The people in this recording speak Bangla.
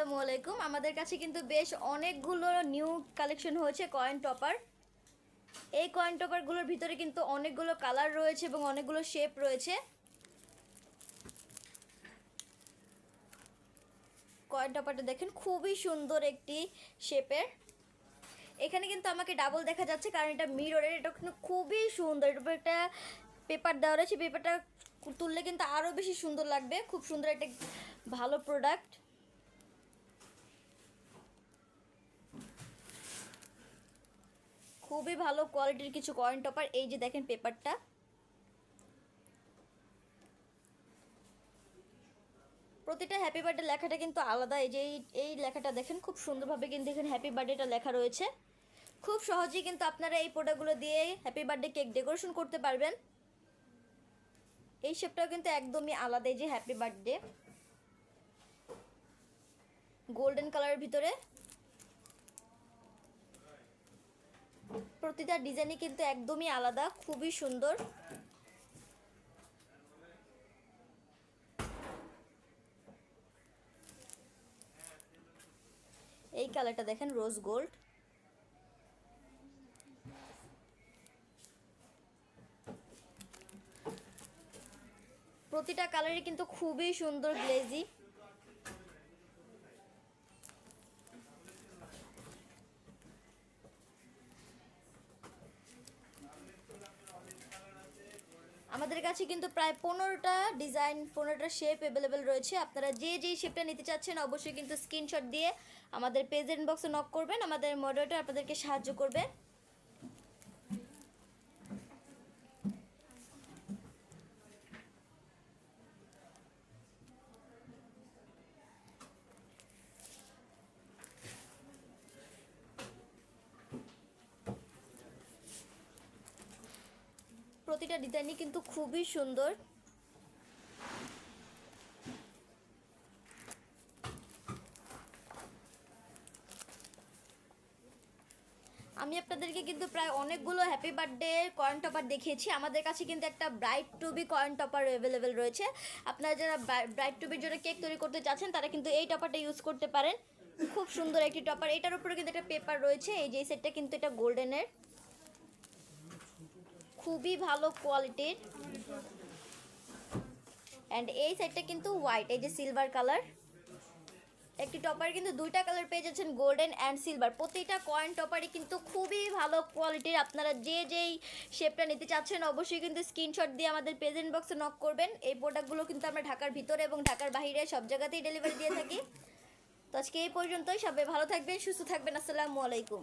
আসসালামু আলাইকুম। আমাদের কাছে কিন্তু বেশ অনেকগুলো নিউ কালেকশন হয়েছে কয়েন টপার এই কয়েন টপারগুলোর ভিতরে কিন্তু অনেকগুলো কালার রয়েছে এবং অনেকগুলো শেপ রয়েছে। কয়েন টপারটা দেখেন, খুবই সুন্দর একটি শেপের এখানে কিন্তু আমাকে ডাবল দেখা যাচ্ছে, কারণ এটা মিররের এটা কিন্তু খুবই সুন্দর। এটা একটা পেপার দেওয়া রয়েছে পেপারটা তুললে কিন্তু আরও বেশি সুন্দর লাগবে। খুব সুন্দর একটা ভালো প্রোডাক্ট খুবই ভালো কোয়ালিটির কিছু কয়েন টপার এই যে দেখেন পেপারটা প্রতিটা হ্যাপি বার্থডে লেখাটা কিন্তু আলাদা। এই যে এই- লেখাটা দেখেন, খুব সুন্দরভাবে কিন্তু এখানে হ্যাপি বার্থডেটা লেখা রয়েছে। খুব সহজেই কিন্তু আপনারা এই প্রোডাক্টগুলো দিয়ে হ্যাপি বার্থডে কেক ডেকোরেশন করতে পারবেন। এই শেপটাও কিন্তু একদমই আলাদা, এই যে হ্যাপি বার্থডে গোল্ডেন কালারের ভিতরে। প্রতিটা ডিজাইনই কিন্তু একদমই আলাদা, খুবই সুন্দর। এই কালারটা দেখেন রোজ গোল্ড প্রতিটা কালারই কিন্তু খুবই সুন্দর গ্লেজি আমাদের কাছে কিন্তু প্রায় পনেরোটা ডিজাইন পনেরোটা শেপ অ্যাভেলেবেল রয়েছে। আপনারা যে যেই শেপটা নিতে চাচ্ছেন, অবশ্যই কিন্তু স্ক্রিনশট দিয়ে আমাদের প্রেজেন্ট বক্সে নক করবেন। আমাদের মডেলটা আপনাদেরকে সাহায্য করবে। প্রতিটা ডিজাইনই কিন্তু খুবই সুন্দর। আমি আপনাদেরকে কিন্তু প্রায় অনেকগুলো হ্যাপি বার্থডে কয়েন টপার দেখিয়েছি। আমাদের কাছে কিন্তু একটা bright to be coin topper available রয়েছে। আপনারা যারা ব্রাইট টুবির জন্য কেক তৈরি করতে চাচ্ছেন, তারা কিন্তু এই টপারটা ইউজ করতে পারেন। খুব সুন্দর একটি টপার এটার উপরে কিন্তু একটা পেপার রয়েছে। এই যে সেটটা কিন্তু এটা গোল্ডেনের খুবই ভালো কোয়ালিটির। অ্যান্ড এই সাইডটা কিন্তু হোয়াইট এই যে সিলভার কালার একটি টপার কিন্তু দুইটা কালার পেয়ে যাচ্ছেন গোল্ডেন অ্যান্ড সিলভার প্রতিটা কয়েন টপারই কিন্তু খুবই ভালো কোয়ালিটির আপনারা যে যেই শেপটা নিতে চাচ্ছেন, অবশ্যই কিন্তু স্ক্রিনশট দিয়ে আমাদের প্রেজেন্ট বক্সে নক করবেন। এই প্রোডাক্টগুলো কিন্তু আমরা ঢাকার ভিতরে এবং ঢাকার বাইরে সব জায়গাতেই ডেলিভারি দিয়ে থাকি। তো আজকে এই পর্যন্তই। সবাই ভালো থাকবেন, সুস্থ থাকবেন। আসসালামু আলাইকুম।